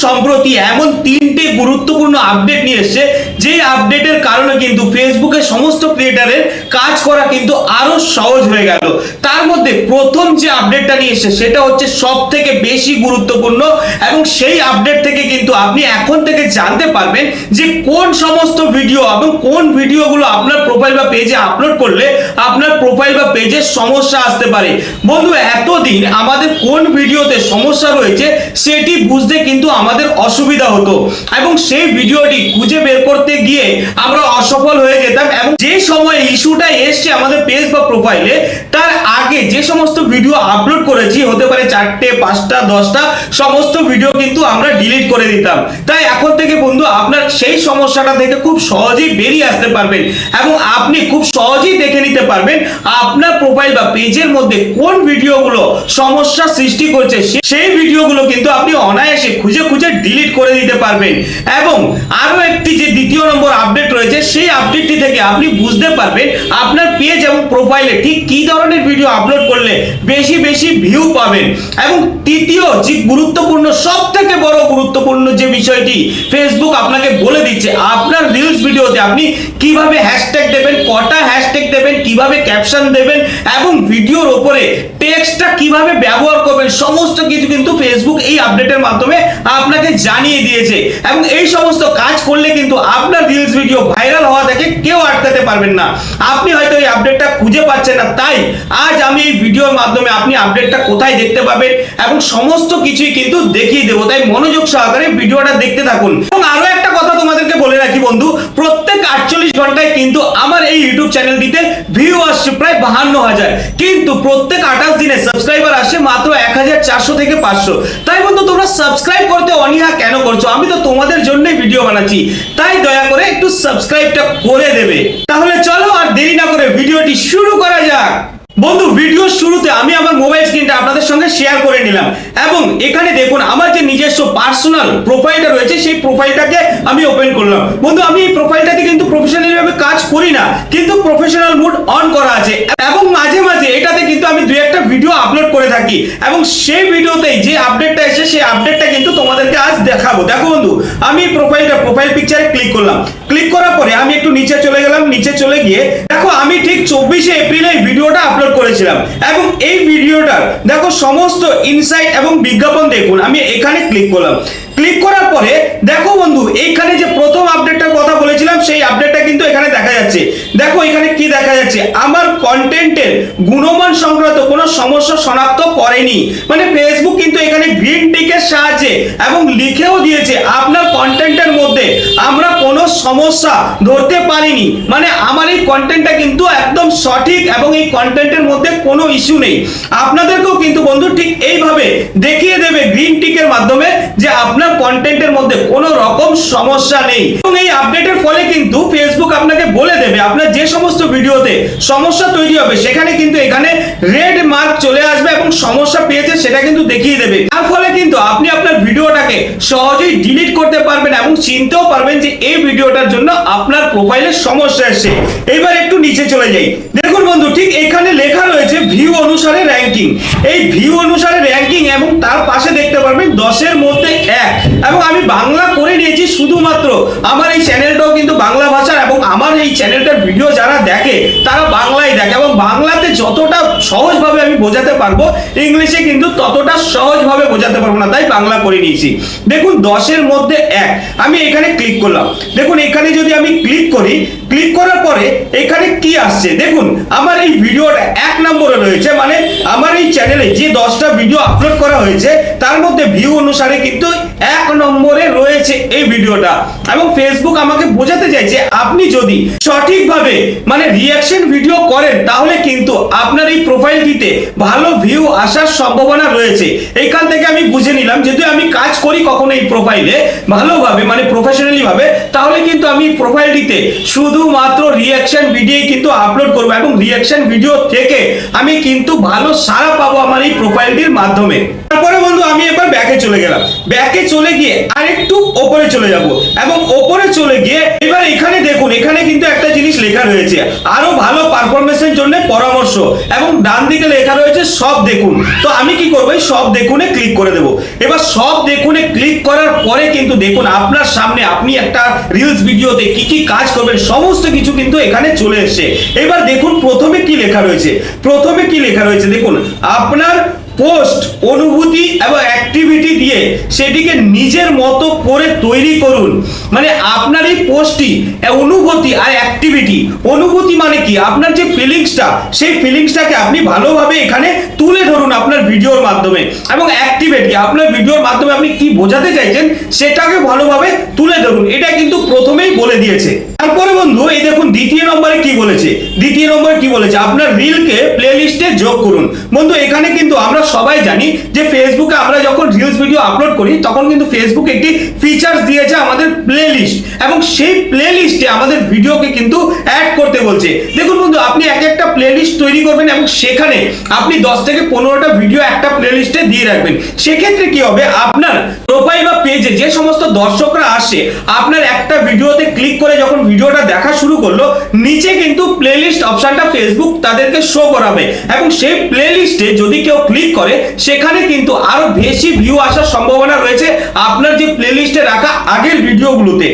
সম্প্রতি এমন তিনটে গুরুত্বপূর্ণ আপডেট নিয়ে এসেছে। যে আপডেটের কারণে কিন্তু ফেসবুকের সমস্ত ক্রিয়েটারের কাজ করা কিন্তু আরও সহজ হয়ে গেল। তার মধ্যে প্রথম যে আপডেটটা নিয়ে এসেছে, সেটা হচ্ছে সব থেকে বেশি গুরুত্বপূর্ণ এবং সেই আপডেট থেকে কিন্তু আপনি এখন থেকে জানতে পারবেন যে কোন সমস্ত ভিডিও এবং কোন ভিডিওগুলো আপনার প্রোফাইল বা পেজে আপলোড করলে আপনার প্রোফাইল বা পেজে সমস্যা আসতে পারে। বন্ধু, এতদিন আমাদের কোন ভিডিওতে সমস্যা রয়েছে, সেটি বুঝতে কিন্তু আমাদের অসুবিধা হতো। এবং সেই ভিডিওটি খুঁজে বের করতে গিয়ে আমরা অসফল হয়ে যেতাম এবং যে সময় ইস্যুটা এসছে আমাদের পেজ বা প্রোফাইলে, তার আগে যে সমস্ত ভিডিও আপলোড করেছি, হতে পারে চারটে, পাঁচটা, দশটা, সমস্ত ভিডিও কিন্তু আমরা ডিলিট করে দিতাম। তাই এখন থেকে বন্ধু, আপনার সেই সমস্যাটা থেকে খুব সহজেই বেরিয়ে আসতে পারবেন এবং আপনি খুব সহজেই দেখে নিতে পারবেন আপনার প্রোফাইল বা পেজের মধ্যে কোন ভিডিওগুলো সমস্যা সৃষ্টি করছে সেই ভিডিওগুলো কিন্তু আপনি অনায়াসে খুঁজে খুঁজে ডিলিট করে দিতে পারবেন। এবং আরও একটি যে দ্বিতীয় নম্বর আপডেট রয়েছে, সেই আপডেটটি থেকে আপনি বুঝতে পারবেন আপনার পেজ এবং প্রোফাইলে ঠিক কি ধরনের ভিডিও আপলোড করলে বেশি বেশি ভিউ পাবেন। এবং তৃতীয় যে গুরুত্বপূর্ণ সব থেকে বড় গুরুত্বপূর্ণ যে বিষয়টি ফেসবুক আপনাকে বলে দিচ্ছে, আপনার রিলস ভিডিওতে আপনি কীভাবে হ্যাশট্যাগ দেবেন, কটা হ্যাশট্যাগ দেবেন, কীভাবে ক্যাপশন দেবেন এবং ভিডিওর ওপরে টেক্সটটা কীভাবে ব্যবহার করবেন, সমস্ত কিছু কিন্তু ফেসবুক এই আপডেটের মাধ্যমে আপনাকে জানিয়ে দিয়েছে। এবং এই সমস্ত কাজ করলে কিন্তু আপনার রিলস ভিডিও ভাইরাল হওয়া থেকে কেউ আটকাতে পারবেন না। আপনি হয়তো এই আপডেটটা খুঁজে পাচ্ছেন না। তাই আজ আমি এই ভিডিওর মাধ্যমে আপনি আপডেটটা কোথায় দেখতে পাবেন এবং সমস্ত কিছুই কিন্তু দেখিয়ে দেবো। তাই মনোযোগ সহকারে ভিডিওটা দেখতে থাকুন। এবং আরও তোমাদেরকে বলে রাখি বন্ধু, প্রত্যেক আটচল্লিশ ঘন্টায় কিন্তু আমার এই ইউটিউব চ্যানেলটিতে ভিউ আসছে প্রায় বাহান্ন হাজার। কিন্তু প্রত্যেক আঠাশ দিনে সাবস্ক্রাইবার আসে মাত্র এক হাজার চারশো থেকে পাঁচশো। তাই বন্ধু, তোমরা সাবস্ক্রাইব করতে অনীহা কেন করছ? আমি তো তোমাদের জন্যই ভিডিও বানাচ্ছি। তাই দয়া করে একটু সাবস্ক্রাইবটা করে দেবে। তাহলে চলো আর দেরি না করে ভিডিওটি শুরু করা যাক। বন্ধু ভিডিও শুরুতে আমি আমার মোবাইল স্ক্রিনটা আপনাদের সঙ্গে শেয়ার করে নিলাম। এবং এখানে দেখুন, আমার যে নিজস্ব পার্সোনাল প্রোফাইলটা রয়েছে, সেই প্রোফাইলটাকে আমি ওপেন করলাম। বন্ধু, আমি এই প্রোফাইলটাতে কিন্তু প্রফেশনালি ভাবে কাজ করি না, কিন্তু প্রফেশনাল মুড অন করা আছে। এবং মাঝে মাঝে এটাতে কিন্তু আমি দুই একটা ভিডিও আপলোড করে থাকি। এবং সেই ভিডিওতেই যে আপডেটটা এসে সেই আপডেটটা কিন্তু তোমাদেরকে আজ দেখাবো। দেখো বন্ধু, আমি প্রোফাইলটা প্রোফাইল পিকচারে ক্লিক করলাম। ক্লিক করার পরে আমি একটু নিচে চলে গেলাম। নিচে চলে গিয়ে, দেখো, আমি ঠিক চব্বিশে এপ্রিলে ভিডিওটা আপলোড করেছিলাম। এবং এই ভিডিওটার দেখো সমস্ত ইনসাইট এবং বিজ্ঞাপন দেখুন আমি এখানে ক্লিক করলাম। ক্লিক করার পরে, দেখো বন্ধু, এইখানে যে প্রথম আপডেটটার কথা বলেছিলাম, সেই আপডেটটা কিন্তু এখানে দেখা যাচ্ছে। দেখো এখানে কি দেখা যাচ্ছে? আমার কন্টেন্টের গুণমান সংক্রান্ত কোনো সমস্যা শনাক্ত করেনি। মানে ফেসবুক কিন্তু এখানে গ্রিন টিকের সাহায্যে এবং লিখেও দিয়েছে, আপনার কন্টেন্টের মধ্যে আমরা কোনো সমস্যা ধরতে পারিনি। মানে আমার এই কন্টেন্টটা কিন্তু একদম সঠিক এবং এই কন্টেন্টের মধ্যে কোনো ইস্যু নেই। আপনাদেরকেও কিন্তু বন্ধু ঠিক এইভাবে দেখিয়ে দেবে গ্রিন টিকের মাধ্যমে যে আপনার কন্টেন্টের মধ্যে কোনো রকম সমস্যা নেই। এবং এই আপডেটের ফলে কিন্তু ফেসবুক আপনাকে বলে দেবে, আপনার যে সমস্ত ভিডিওতে সমস্যা তৈরি হবে, সেখানে কিন্তু এখানে রেড মার্ক চলে আসবে এবং সমস্যা পেয়েছে সেটা কিন্তু দেখিয়ে দেবে। তার ফলে কিন্তু আপনি আপনার ভিডিওটাকে সহজেই ডিলিট করতে পারবেন এবং চিনতেও পারবেন যে এই ভিডিওটার জন্য আপনার প্রোফাইলে সমস্যা এসেছে। এবার একটু নিচে চলে যাই। দেখুন বন্ধু, ঠিক এখানে লেখা রয়েছে ভিউ অনুসারে র্যাঙ্কিং এই ভিউ অনুসারে র্যাঙ্কিং এবং তার পাশে দেখতে পারবেন দশের মধ্যে এক। এবং আমি বাংলা করে নিয়েছি শুধুমাত্র। আমার এই চ্যানেলটাও কিন্তু বাংলা ভাষার এবং আমার এই চ্যানেলটার ভিডিও যারা দেখে, তারা বাংলায় দেখে। এবং বাংলাতে যতটা সহজভাবে আমি বোঝাতে পারব, ইংলিশে কিন্তু ততটা সহজভাবে বোঝাতে পারব না, তাই বাংলা করে নিয়েছি। দেখুন, দশের মধ্যে এক। আমি এখানে ক্লিক করলাম। দেখুন, এখানে যদি আমি ক্লিক করি ক্লিক করার পরে এখানে কি আসছে? দেখুন, আমার এই ভিডিওটা এক নম্বরে রয়েছে মানে আমার এই চ্যানেলে যে দশটা ভিডিও আপলোড করা হয়েছে, তার মধ্যে ভিউ অনুসারে কিন্তু এক নম্বরে রয়েছে এই ভিডিওটা। এবং ফেসবুক আমাকে বোঝাতে চাইছে, আপনি যদি সঠিকভাবে মানে রিয়াকশন ভিডিও করেন, তাহলে কিন্তু আপনার এই প্রোফাইলটিতে ভালো ভিউ আসার সম্ভাবনা রয়েছে। এইখান থেকে আমি বুঝে নিলাম যদি আমি কাজ করি কখনো এই প্রোফাইলে ভালোভাবে মানে প্রফেশনালি ভাবে, তাহলে কিন্তু আমি প্রোফাইলটিতে শুধুমাত্র রিয়াকশন ভিডিও কিন্তু আপলোড করব এবং রিয়াকশন ভিডিও থেকে আমি কিন্তু ভালো সারা পাবো আমার এই প্রোফাইলটির মাধ্যমে। আমি এবার ব্যাকে চলে গেলাম। ব্যাকে চলে গিয়ে আরেকটু ওপরে চলে যাব। এবং ওপরে চলে গিয়ে এবার এখানে দেখুন, এখানে কিন্তু একটা জিনিস লেখা রয়েছে। আরও ভালো পারফরমেন্সের জন্য পরামর্শ। এবং ডান দিকে লেখা রয়েছে, সব দেখুন। তো আমি কি করব সব দেখুনে ক্লিক করে দেবো। এবার সব দেখুনে ক্লিক করার পরে কিন্তু দেখুন, আপনার সামনে আপনি একটা রিলস ভিডিওতে কি কি কাজ করবেন, সমস্ত কিছু কিন্তু এখানে চলে এসেছে। এবার দেখুন, প্রথমে কি লেখা রয়েছে? প্রথমে কি লেখা রয়েছে? দেখুন, আপনার পোস্ট অনুভূতি এবং অ্যাক্টিভিটি দিয়ে সেটিকে নিজের মতো করে তৈরি করুন। মানে আপনার এই পোস্টটি অনুভূতি আর অ্যাক্টিভিটি অনুভূতি মানে কি? আপনার যে ফিলিংসটা সেই ফিলিংসটাকে আপনি ভালোভাবে এখানে তুলে ধরুন আপনার ভিডিওর মাধ্যমে। এবং অ্যাক্টিভিটি আপনার ভিডিওর মাধ্যমে আপনি কি বোঝাতে চাইছেন, সেটাকে ভালোভাবে তুলে ধরুন। এটা কিন্তু প্রথমেই বলে দিয়েছে। তারপরে বন্ধু, এই দেখুন, দ্বিতীয় নম্বরে কি বলেছে? দ্বিতীয় নম্বরে কি বলেছে? আপনার রিলকে প্লেলিস্টে যোগ করুন। বন্ধু, এখানে কিন্তু আমরা সবাই জানি যে ফেসবুকে আমরা যখন রিলস ভিডিও আপলোড করি, তখন কিন্তু ফেসবুক একটি ফিচার্স দিয়েছে আমাদের প্লেলিস্ট এবং সেই প্লেলিস্টে আমাদের ভিডিওকে কিন্তু অ্যাড করতে বলছে। দেখুন বন্ধু, আপনি এক একটা প্লেলিস্ট তৈরি করবেন এবং সেখানে আপনি দশ থেকে পনেরোটা ভিডিও একটা প্লেলিস্টে দিয়ে রাখবেন। সেক্ষেত্রে কি হবে? আপনার প্রোফাইল বা পেজে যে সমস্ত দর্শকরা আসে আপনার একটা ভিডিওতে ক্লিক করে যখন ভিডিওটা দেখা শুরু করল, নিচে কিন্তু প্লে লিস্ট অপশনটা ফেসবুক তাদেরকে শো করাবে এবং সেই প্লে লিস্টে যদি কেউ ক্লিক করে, সেখানে কিন্তু আরও বেশি ভিউ আসার সম্ভাবনা রয়েছে। আপনার যে প্লেলিস্টে রাখা আগের ভিডিওগুলোতে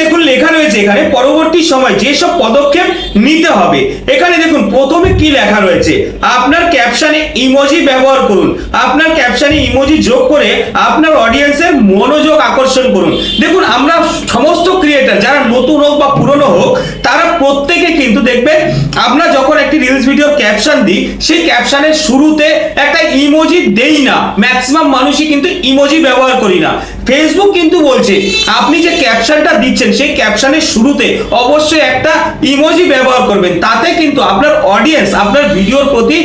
দেখুন লেখা রয়েছে এখানে, পরবর্তী সময় যেসব পদক্ষেপ নিতে হবে। এখানে দেখুন, প্রথমে কি লেখা রয়েছে? আপনার ক্যাপশনে ইমোজি ব্যবহার করুন। আপনার ক্যাপশনে ইমোজি যোগ করে আপনার অডিয়েন্সের মনোযোগ আকর্ষণ করুন। দেখুন, আমরা সমস্ত ক্রিয়েটার যারা নতুন হোক বা পুরনো হোক, তারা প্রত্যেকে কিন্তু দেখবেন, আমরা যখন একটি রিলস ভিডিওর ক্যাপশন দিই, সেই ক্যাপশনের শুরুতে একটা ইমোজি দেই না। ম্যাক্সিমাম মানুষই কিন্তু ইমোজি ব্যবহার করি না। ফেসবুক কিন্তু বলছে, আপনি যে ক্যাপশনটা দিচ্ছেন, সেই ক্যাপশনের শুরুতে অবশ্যই একটা ইমোজি ব্যবহার করবেন। তাতে কিন্তু আপনার অডিয়েন্স আপনার ভিডিওর প্রতি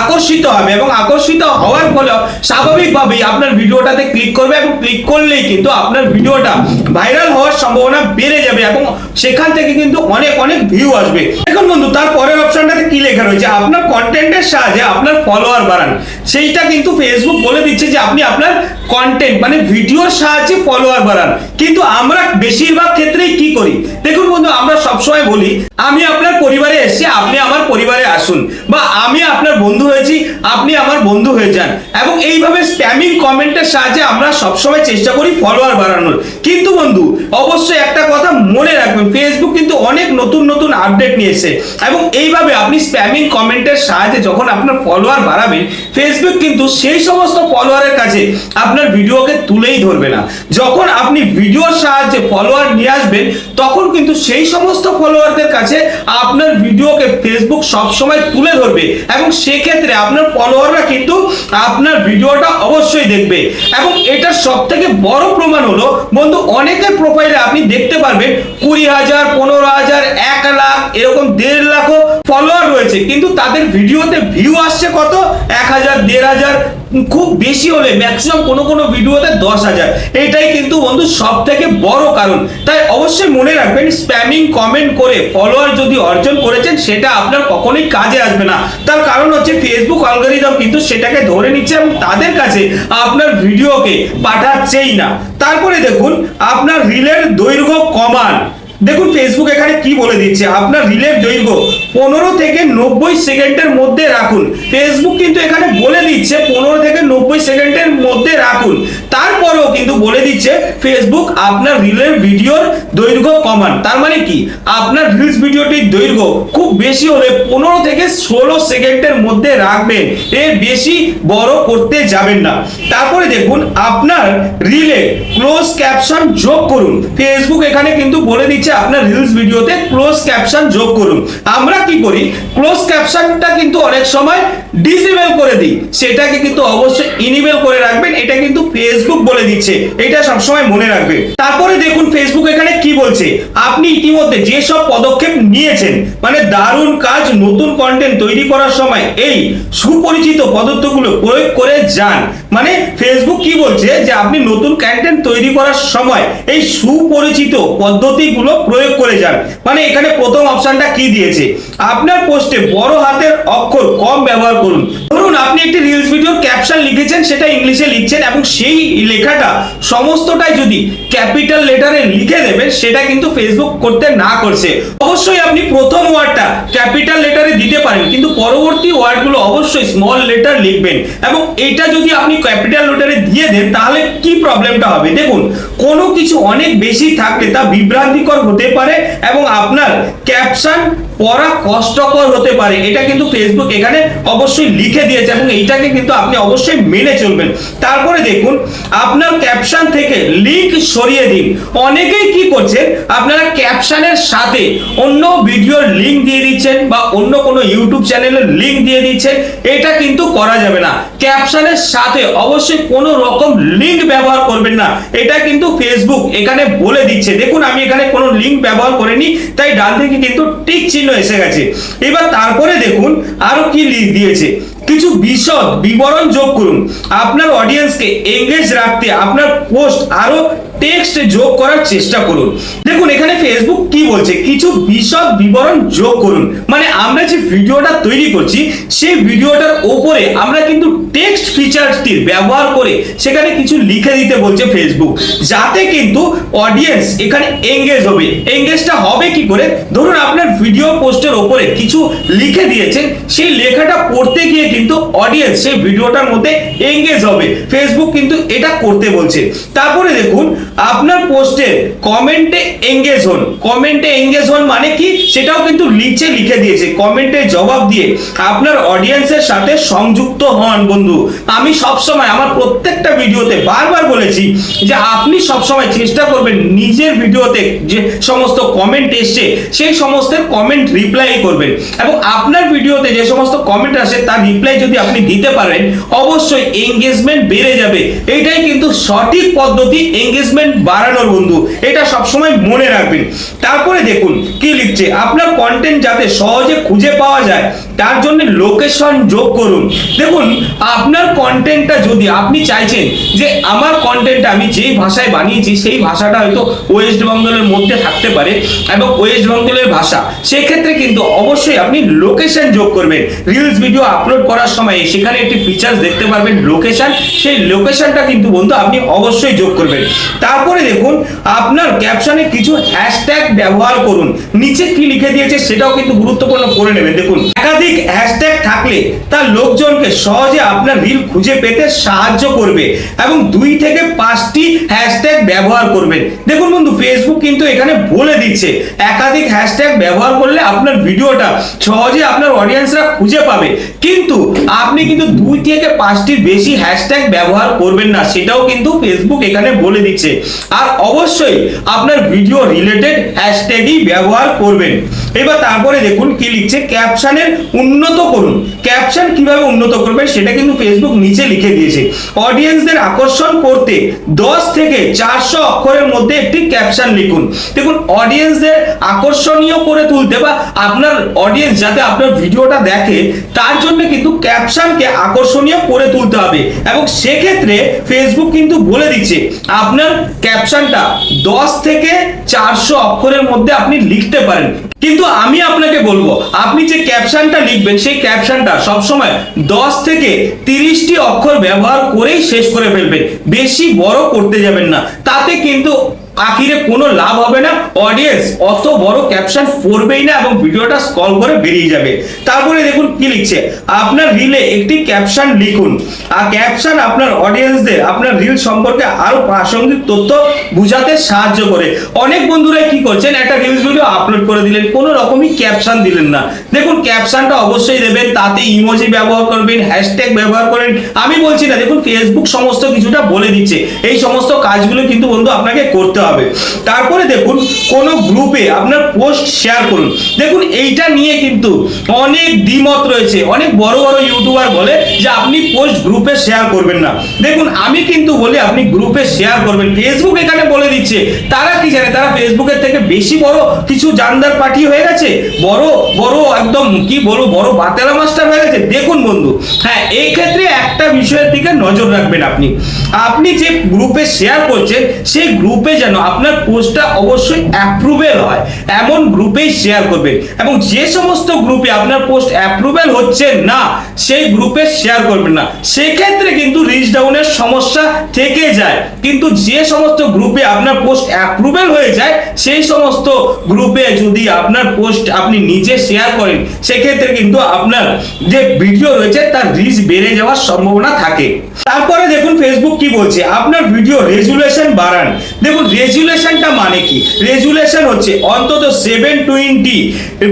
আকর্ষিত হবে এবং আকর্ষিত হওয়ার ফলে স্বাভাবিকভাবেই আপনার ভিডিওটাতে ক্লিক করবে এবং ক্লিক করলেই কিন্তু আপনার ভিডিওটা ভাইরাল হওয়ার সম্ভাবনা বেড়ে যাবে এবং সেখান থেকে কিন্তু অনেক অনেক ভিউ আসবে। এখন বন্ধু, তার পরের অপশনটাতে কি লেখা রয়েছে? আপনার কন্টেন্টের সাহায্যে আপনার ফলোয়ার বাড়ান। সেইটা কিন্তু ফেসবুক বলে দিচ্ছে যে আপনি আপনার কন্টেন্ট মানে ভিডিওর সাহায্যে ফলোয়ার বাড়ান কিন্তু আমরা বেশিরভাগ ক্ষেত্রেই কি করি? দেখুন বন্ধু, আমরা সবসময় বলি, আমি আপনার পরিবারে এসেছি আপনি আমার পরিবারে আসুন বা আমি আপনার বন্ধু হয়েছি, আপনি আমার বন্ধু হয়ে যান। এবং এইভাবে স্প্যামিং কমেন্টের সাহায্যে আমরা সবসময় চেষ্টা করি ফলোয়ার বাড়ানোর। কিন্তু বন্ধু, অবশ্যই একটা কথা মনে রাখবেন ফেসবুক কিন্তু অনেক নতুন নতুন আপডেট নিয়ে এসেছে। এবং এইভাবে আপনি স্প্যামিং কমেন্টের সাহায্যে যখন আপনার ফলোয়ার বাড়াবেন ফেসবুক কিন্তু সেই সমস্ত ফলোয়ারের কাছে আপনার ভিডিওকে তুলেই ধরবে না। যখন আপনি ভিডিওর সাহায্যে ফলোয়ার নিয়ে আসবেন, তখন কিন্তু সেই সমস্ত ফলোয়ারদের কাছে আপনার ভিডিওকে ফেসবুক সবসময় তুলে ধরবে এবং সেক্ষেত্রে আপনার ফলোয়াররা কিন্তু আপনার ভিডিওটা অবশ্যই দেখবে। এবং এটার সব থেকে বড় প্রমাণ হলো, বন্ধু, অনেকের প্রোফাইলে আপনি দেখতে পারবেন কুড়ি হাজার, পনেরো হাজার, এক লাখ, এরকম দেড় লাখও ফলোয়ার রয়েছে। কিন্তু তাদের ভিডিওতে ভিউ আসছে কত? এক হাজার, দেড় হাজার খুব বেশি হলে ম্যাক্সিমাম কোনো কোনো ভিডিওতে দশ হাজার। এটাই কিন্তু বন্ধু সব থেকে বড় কারণ। তাই অবশ্যই মনে রাখবেন স্প্যামিং কমেন্ট করে ফলোয়ার যদি অর্জন করেছেন, সেটা আপনার কখনোই কাজে আসবে না। তার কারণ হচ্ছে ফেসবুক অ্যালগোরিদম কিন্তু সেটাকে ধরে নিচ্ছে এবং তাদের কাছে আপনার ভিডিওকে পাঠাচ্ছেই না। তারপরে দেখুন, আপনার রিলের দৈর্ঘ্য কমান। দেখুন ফেসবুক এখানে কি বলে দিচ্ছে? আপনার রিলের দৈর্ঘ্য পনেরো থেকে নব্বই সেকেন্ডের মধ্যে রাখুন। ফেসবুক কিন্তু এখানে বলে দিচ্ছে পনেরো থেকে নব্বই সেকেন্ডের মধ্যে রাখুন। তারপরেও কিন্তু বলে দিচ্ছে ফেসবুক আপনার রিলের ভিডিওর দৈর্ঘ্য কমান। তার মানে কি? আপনার রিলস ভিডিওটির দৈর্ঘ্য খুব বেশি হলে পনেরো থেকে ষোলো সেকেন্ডের মধ্যে রাখবেন। এর বেশি বড় করতে যাবেন না। তারপরে দেখুন, আপনার রিলে ক্লোজ ক্যাপশন যোগ করুন। ফেসবুক এখানে কিন্তু বলে দিচ্ছে আপনার রিলস ভিডিওতে ক্লোজ ক্যাপশন যোগ করুন। আমরা কি করি? ক্লোজ ক্যাপশনটা কিন্তু অনেক সময় ডিসেবল করে দিই। সেটাকে কিন্তু অবশ্যই ইনেবল করে রাখবেন। এটা কিন্তু ফেসবুক বলে দিচ্ছে। এটা সবসময় মনে রাখবে। তারপরে দেখুন ফেসবুক এখানে কি বলছে? আপনি ইতিমধ্যে যে সব পদক্ষেপ নিয়েছেন মানে দারুণ কাজ, নতুন কন্টেন্ট তৈরি করার সময় এই সুপরিচিত পদ্ধতিগুলো প্রয়োগ করে যান। মানে ফেসবুক কি বলছে? যে আপনি নতুন কন্টেন্ট তৈরি করার সময় এই সুপরিচিত পদ্ধতিগুলো প্রয়োগ করে যান। মানে এখানে প্রথম অপশনটা কি দিয়েছে? আপনার পোস্টে বড় হাতের অক্ষর কম ব্যবহার করুন। ধরুন আপনি একটি রিলস ভিডিওর ক্যাপশন লিখেছেন, সেটা ইংলিশে লিখছেন এবং সেই লেখাটা সমস্তটাই যদি ক্যাপিটাল লেটারে লিখে দেবেন, সেটা কিন্তু ফেসবুক করতে না করছে। অবশ্যই আপনি প্রথম ওয়ার্ডটা ক্যাপিটাল লেটারে দিতে পারেন, কিন্তু পরবর্তী ওয়ার্ডগুলো অবশ্যই স্মল লেটার লিখবেন এবং এটা যদি আপনি ক্যাপিটাল লেটারে দিয়ে দেন, তাহলে কি প্রবলেমটা হবে? দেখুন, কোনো কিছু অনেক বেশি থাকলে তা বিভ্রান্তিকর হতে পারে এবং আপনার ক্যাপশন পড়া কষ্টকর হতে পারে। এটা কিন্তু ফেসবুক এখানে অবশ্যই লিখে দিয়েছে এবং এইটাকে কিন্তু আপনি অবশ্যই মেনে চলবেন। তারপরে দেখুন, আপনার ক্যাপশন থেকে লিংক সরিয়ে দিন। অনেকেই কি করছে, আপনারা ক্যাপশনের সাথে অন্য ভিডিওর লিংক দিয়ে দিচ্ছেন বা অন্য কোনো ইউটিউব চ্যানেলের লিংক দিয়ে দিচ্ছেন, এটা কিন্তু করা যাবে না। ক্যাপশনের সাথে অবশ্যই কোনো রকম লিংক ব্যবহার করবেন না। এটা কিন্তু ফেসবুক এখানে বলে দিচ্ছে। দেখুন, আমি এখানে কোনো লিংক ব্যবহার করেনি, তাই ডান থেকে কিন্তু টিক চিহ্ন এসে গেছে। এবার তারপরে দেখুন আরও কি লিঙ্ক দিয়েছে। কিছু বিশদ বিবরণ যোগ করুন। আপনার অডিয়েন্সকে এঙ্গেজ রাখতে আপনার পোস্ট আরও টেক্সট যোগ করার চেষ্টা করুন। দেখুন, এখানে ফেসবুক কি বলছে? কিছু বিশদ বিবরণ যোগ করুন। মানে আমরা যে ভিডিওটা তৈরি করছি, সেই ভিডিওটার ওপরে আমরা কিন্তু টেক্সট ফিচারটির ব্যবহার করে সেখানে কিছু লিখে দিতে বলছে ফেসবুক যাতে কিন্তু অডিয়েন্স এখানে এঙ্গেজ হবে। এঙ্গেজটা হবে কি করে? ধরুন, আপনার ভিডিও পোস্টের ওপরে কিছু লিখে দিয়েছেন, সেই লেখাটা পড়তে গিয়ে কিন্তু অডিয়েন্স সেই ভিডিওটার মধ্যে এঙ্গেজ হবে। ফেসবুক কিন্তু এটা করতে বলছে। তারপরে দেখুন আপনার পোস্টে কমেন্টে এঙ্গেজ হন। কমেন্টে এঙ্গেজ হন মানে কি? সেটাও কিন্তু নিচে লিখে দিয়েছে। কমেন্টে জবাব দিয়ে আপনার অডিয়েন্সের সাথে সংযুক্ত হন বন্ধু। আমি সবসময় আমার প্রত্যেকটা ভিডিওতে বারবার বলেছি যে আপনি সবসময় চেষ্টা করবেন নিজের ভিডিওতে যে সমস্ত কমেন্ট এসছে, সেই সমস্ত কমেন্ট রিপ্লাই করবেন। এবং আপনার ভিডিওতে যে সমস্ত কমেন্ট আসে, তার রিপ্লাই যদি আপনি দিতে পারেন, অবশ্যই এঙ্গেজমেন্ট বেড়ে যাবে। এইটাই কিন্তু সঠিক পদ্ধতি এঙ্গেজমেন্ট বাড়ানোর বন্ধু, এটা সবসময় মনে রাখবেন। তারপরে দেখুন কি লিখছে, আপনার কন্টেন্ট যাতে সহজে খুঁজে পাওয়া যায়, তার জন্য লোকেশন যোগ করুন। দেখুন, আপনার কন্টেন্টটা যদি আপনি চাইছেন যে আমার কন্টেন্টটা আমি যেই ভাষায় বানিয়েছি, সেই ভাষাটা হয়তো ওয়েস্ট বেঙ্গলের মধ্যে থাকতে পারে এবং ওয়েস্ট বেঙ্গলের ভাষা, সেক্ষেত্রে কিন্তু অবশ্যই আপনি লোকেশন যোগ করবেন। রিলস ভিডিও আপলোড করার সময় সেখানে একটি ফিচার্স দেখতে পারবেন লোকেশন সেই লোকেশনটা কিন্তু বন্ধু আপনি অবশ্যই যোগ করবেন। তারপরে দেখুন, আপনার ক্যাপশনে কিছু হ্যাশট্যাগ ব্যবহার করুন। নিচে কি লিখে দিয়েছে সেটাও কিন্তু গুরুত্বপূর্ণ করে নেবেন। দেখুন একাধিক হ্যাশট্যাগ থাকলে তা লোকজনকে সহজে আপনার রিল খুঁজে পেতে সাহায্য করবে এবং দুই থেকে পাঁচটি হ্যাশট্যাগ ব্যবহার করবেন। দেখুন বন্ধু ফেসবুক কিন্তু এখানে বলে দিচ্ছে, একাধিক হ্যাশট্যাগ ব্যবহার করলে আপনার ভিডিওটা সহজে আপনার অডিয়েন্সরা খুঁজে পাবে। কিন্তু আপনি কিন্তু দুই থেকে পাঁচটির বেশি হ্যাশট্যাগ ব্যবহার করবেন না, সেটাও কিন্তু ফেসবুক এখানে বলে দিচ্ছে। আর অবশ্যই আপনার ভিডিও রিলেটেড হ্যাশট্যাগই ব্যবহার করবেন। এবার তারপরে দেখুন কি লিখছে ক্যাপশনের উন্নত করুন। ক্যাপশন কীভাবে উন্নত করবেন সেটা কিন্তু ফেসবুক নিচে লিখে দিয়েছে। অডিয়েন্সদের আকর্ষণ করতে দশ থেকে চারশো অক্ষরের মধ্যে একটি ক্যাপশন লিখুন। দেখুন অডিয়েন্সদের আকর্ষণীয় করে তুলতে বা আপনার অডিয়েন্স যাতে আপনার ভিডিওটা দেখে, তার জন্য কিন্তু ক্যাপশনকে আকর্ষণীয় করে তুলতে হবে। এবং সেক্ষেত্রে ফেসবুক কিন্তু বলে দিচ্ছে, আপনার ক্যাপশনটা দশ থেকে চারশো অক্ষরের মধ্যে আপনি লিখতে পারেন। কিন্তু আমি আপনাকে বলব, আপনি যে ক্যাপশনটা লিখবেন, সেই ক্যাপশনটা সবসময় দশ থেকে তিরিশটি অক্ষর ব্যবহার করেই শেষ করে ফেলবেন। বেশি বড় করতে যাবেন না। তাতে কিন্তু আখিরে কোনো লাভ হবে না। অডিয়েন্স অত বড় ক্যাপশন পড়বেই না এবং ভিডিওটা স্কল করে বেরিয়ে যাবে। তারপরে দেখুন কি লিখছে। আপনার রিলে একটি ক্যাপশন লিখুন। আর ক্যাপশন আপনার অডিয়েন্সদের আপনার রিল সম্পর্কে আরও প্রাসঙ্গিক তথ্য বুঝাতে সাহায্য করে। অনেক বন্ধুরাই কি করছেন, একটা রিলস ভিডিও আপলোড করে দিলেন, কোনো রকমই ক্যাপশন দিলেন না। দেখুন ক্যাপশনটা অবশ্যই দেবেন, তাতে ইমোজি ব্যবহার করবেন হ্যাশট্যাগ ব্যবহার করেন। আমি বলছি না, দেখুন ফেসবুক সমস্ত কিছুটা বলে দিচ্ছে। এই সমস্ত কাজগুলো কিন্তু বন্ধু আপনাকে করতে হবে হবে। তারপরে দেখুন, কোনো গ্রুপে আপনার পোস্ট শেয়ার করুন। দেখুন, এইটা নিয়ে কিন্তু অনেক দ্বিমত রয়েছে। অনেক বড় বড় ইউটিউবার বলে যে আপনি পোস্ট গ্রুপে শেয়ার করবেন না। দেখুন, আমি কিন্তু বলি, আপনি গ্রুপে শেয়ার করবেন। ফেসবুক এখানে বলে দিচ্ছে, তারা কি জানে? তারা ফেসবুকের থেকে বেশি বড় কিছু জানদার পার্টি হয়ে গেছে? বড় বড় একদম কি বলব, বড় বাতেলা মাস্টার হয়ে গেছে? দেখুন বন্ধু হ্যাঁ এই ক্ষেত্রে একটা বিষয়ের দিকে নজর রাখবেন আপনি। আপনি যে গ্রুপে শেয়ার করছেন, সেই গ্রুপে যেন আপনার পোস্টটা অবশ্যই অ্যাপ্রুভেল হয়। এমন গ্রুপেই শেয়ার করবেন। এবং যে সমস্ত গ্রুপে আপনার পোস্ট অ্যাপ্রুভেল হচ্ছে না, সেই গ্রুপে শেয়ার করবেন না। সেক্ষেত্রে কিন্তু রিচ ডাউনের সমস্যা থেকে যায়। কিন্তু যে সমস্ত গ্রুপে আপনার পোস্ট অ্যাপ্রুভেল হয়ে যায়, সেই সমস্ত গ্রুপে যদি আপনার পোস্ট আপনি নিজে শেয়ার করেন, সেক্ষেত্রে কিন্তু আপনার যে ভিডিও রয়েছে, তার রিচ বেড়ে যাওয়ার সম্ভাবনা থাকে। তারপরে দেখুন ফেসবুক কি বলছে। আপনার ভিডিও রেজুলেশন বাড়ান। দেখুন রেজুলেশনটা মানে কি? রেজুলেশন হচ্ছে অন্তত সেভেন টোয়েন্টি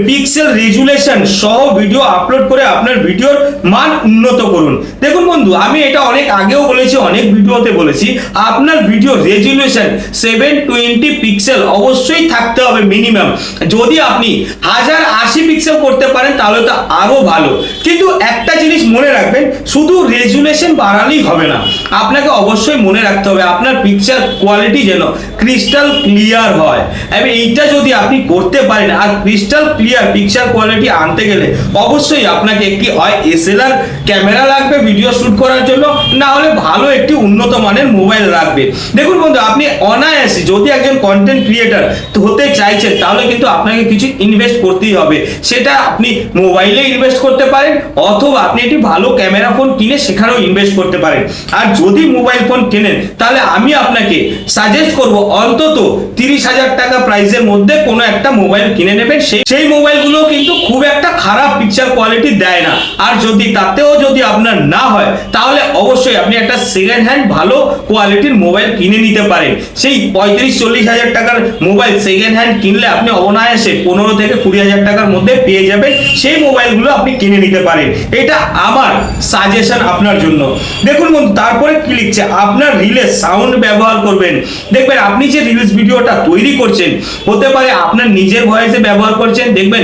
পিক্সেল রেজুলেশন সহ ভিডিও আপলোড করে আপনার ভিডিওর মান উন্নত করুন। দেখুন বন্ধু, আমি এটা অনেক আগেও বলেছি, অনেক ভিডিওতে বলেছি, আপনার video resolution seven twenty pixel অবশ্যই থাকতে হবে মিনিমাম যদি আপনি হাজার আশি পিক্সেল করতে পারেন, তাহলে তো আরও ভালো। কিন্তু একটা জিনিস মনে রাখবেন, শুধু রেজুলেশন বাড়ালেই হবে না। আপনাকে অবশ্যই মনে রাখতে হবে, আপনার পিকচার কোয়ালিটি যেন ক্রিস্টাল ক্লিয়ার হয়। আমি এইটা যদি আপনি করতে পারেন, আর ক্রিস্টাল ক্লিয়ার পিকচার কোয়ালিটি আনতে গেলে অবশ্যই আপনাকে একটি হয় এসএলআর ক্যামেরা লাগবে ভিডিও শুট করার জন্য না হলে ভালো একটি উন্নত মানের মোবাইল লাগবে দেখুন বন্ধু, আপনি অনায়াসে যদি একজন কন্টেন্ট ক্রিয়েটার হতে চাইছেন, তাহলে কিন্তু আপনাকে কিছু ইনভেস্ট করতেই হবে। সেটা আপনি মোবাইলে ইনভেস্ট করতে পারেন, অথবা আপনি একটি ভালো ক্যামেরা ফোন কিনে সেখানেও ইনভেস্ট করতে পারেন। আর যদি মোবাইল ফোন কেনেন, তাহলে আমি আপনাকে সাজেস্ট করব, অন্তত তিরিশ হাজার টাকা প্রাইসের মধ্যে কোনো একটা মোবাইল কিনে নেবেন। সেই সেই মোবাইলগুলো কিন্তু খুব একটা খারাপ পিকচার কোয়ালিটি দেয় না। আর যদি তাতেও যদি আপনার না হয়, তাহলে অবশ্যই আপনি একটা সেকেন্ড হ্যান্ড ভালো কোয়ালিটির মোবাইল কিনে নিতে পারেন। সেই পঁয়ত্রিশ, চল্লিশ হাজার টাকার মোবাইল সেকেন্ড হ্যান্ড কিনলে আপনি অনায়াসে পনেরো থেকে কুড়ি হাজার টাকার মধ্যে পেয়ে যাবেন। সেই মোবাইলগুলো আপনি কিনে নিতে পারেন। এটা আমার সাজেশন আপনার জন্য। দেখুন বন্ধু, তারপরে কি লিখছে? আপনার রিলে সাউন্ড ব্যবহার করবেন। দেখবেন, আপনি যে রিলস ভিডিওটা তৈরি করছেন, হতে পারে আপনার নিজের ভয়েসে ব্যবহার করছেন। দেখবেন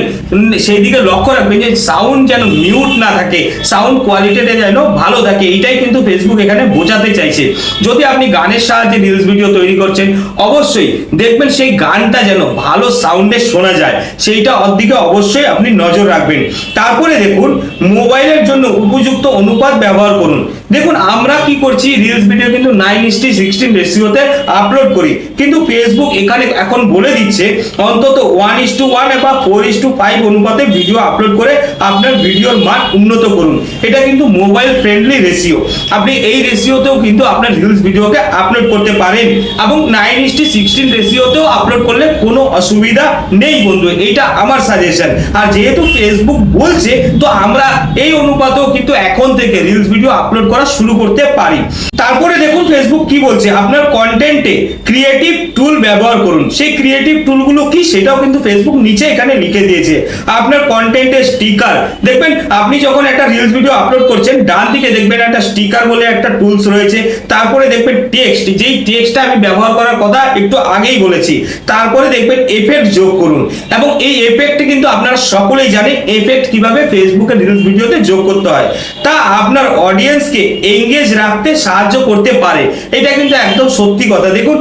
সেই দিকে লক্ষ্য রাখবেন যে সাউন্ড যেন মিউট না থাকে। সাউন্ড কোয়ালিটিটা যেন ভালো থাকে। এইটাই কিন্তু ফেসবুক এখানে বোঝাতে চাইছে। যদি আপনি গানের সাহায্যে রিলস ভিডিও তৈরি করছেন, অবশ্যই দেখবেন সেই গানটা যেন ভালো সাউন্ডে শোনা যায়। সেইটা দিকে অবশ্যই আপনি নজর রাখবেন। তারপরে দেখুন মোবাইলের জন্য উপযুক্ত অনুপাত ব্যবহার করুন। দেখুন, আমরা কি করছি? রিলস ভিডিও কিন্তু নাইন ইস্টি সিক্সটিন রেশিওতে আপলোড করি। কিন্তু ফেসবুক এখানে এখন বলে দিচ্ছে, অন্তত ওয়ান ইস টু ওয়ান বা ফোর ইস টু ফাইভ অনুপাতে ভিডিও আপলোড করে আপনার ভিডিওর মান উন্নত করুন। এটা কিন্তু মোবাইল ফ্রেন্ডলি রেশিও আপনি এই রেশিওতেও কিন্তু আপনার রিলস ভিডিওকে আপলোড করতে পারেন। এবং নাইন ইস্টি সিক্সটিন রেশিওতেও আপলোড করলে কোনো অসুবিধা নেই বন্ধু। এইটা আমার সাজেশন আর যেহেতু ফেসবুক বলছে, তো আমরা এই অনুপাতেও কিন্তু এখন থেকে রিলস ভিডিও আপলোড করা শুরু করতে পারি। তারপরে দেখুন ফেসবুক কি বলছে, আপনার কন্টেন্টে ক্রিয়েটিভ টুল ব্যবহার করুন। সেই ক্রিয়েটিভ টুলগুলো কি সেটাও কিন্তু ফেসবুক নিচে এখানে লিখে দিয়েছে। আপনার কন্টেন্টে স্টিকার দেখবেন আপনি যখন একটা রিলস ভিডিও আপলোড করছেন, ডান দিকে দেখবেন একটা স্টিকার বলে একটা টুলস রয়েছে। তারপরে দেখবেন টেক্সট যেই টেক্সটটা আমি ব্যবহার করার কথা একটু আগেই বলেছি। তারপরে দেখবেন এফেক্ট যোগ করুন। এবং এই এফেক্ট কিন্তু আপনারা সকলেই জানেন এফেক্ট কীভাবে ফেসবুকে রিলস ভিডিওতে যোগ করতে হয়। তা আপনার অডিয়েন্সকে এঙ্গেজ রাখতে সাহায্য করতে পারে। এটা কিন্তু একদম সত্যি কথা। দেখুন,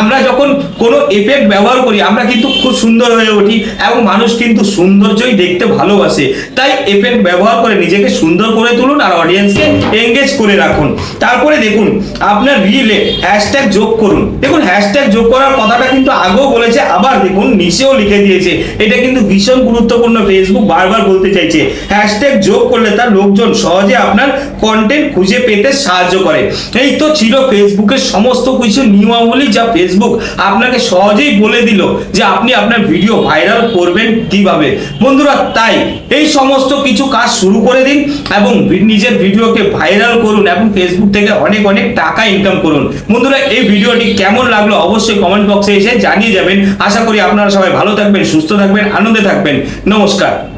আমরা যখন কোনো এফেক্ট ব্যবহার করি, আমরা কিন্তু খুব সুন্দর হয়ে উঠি এবং মানুষ কিন্তু সৌন্দর্যই দেখতে ভালোবাসে। তাই এফেক্ট ব্যবহার করে নিজেকে সুন্দর করে তুলুন আর অডিয়েন্সকে এঙ্গেজ করে রাখুন। তারপরে দেখুন, আপনার রিলে হ্যাশট্যাগ যোগ করুন। দেখুন হ্যাশট্যাগ যোগ করার কথাটা কিন্তু আগেও বলেছে, আবার দেখুন, নিচেও লিখে দিয়েছে। এটা কিন্তু ভীষণ গুরুত্বপূর্ণ। ফেসবুক বারবার বলতে চাইছে হ্যাশট্যাগ যোগ করলে তার লোকজন সহজে আপনার কন্টেন্ট খুঁজে পেতে সাহায্য করে। এই তো ছিল ফেসবুকের সমস্ত কিছু নিয়মাবলী যা ফেসবুক আপনাকে সহজেই বলে দিল যে আপনি আপনার ভিডিও ভাইরাল করবেন কীভাবে। বন্ধুরা, তাই এই সমস্ত কিছু কাজ শুরু করে দিন এবং নিজের ভিডিওকে ভাইরাল করুন এবং ফেসবুক থেকে অনেক অনেক টাকা ইনকাম করুন। বন্ধুরা, এই ভিডিওটি কেমন লাগল অবশ্যই কমেন্ট বক্সে এসে জানিয়ে যাবেন। আশা করি আপনারা সবাই ভালো থাকবেন, সুস্থ থাকবেন, আনন্দে থাকবেন। নমস্কার।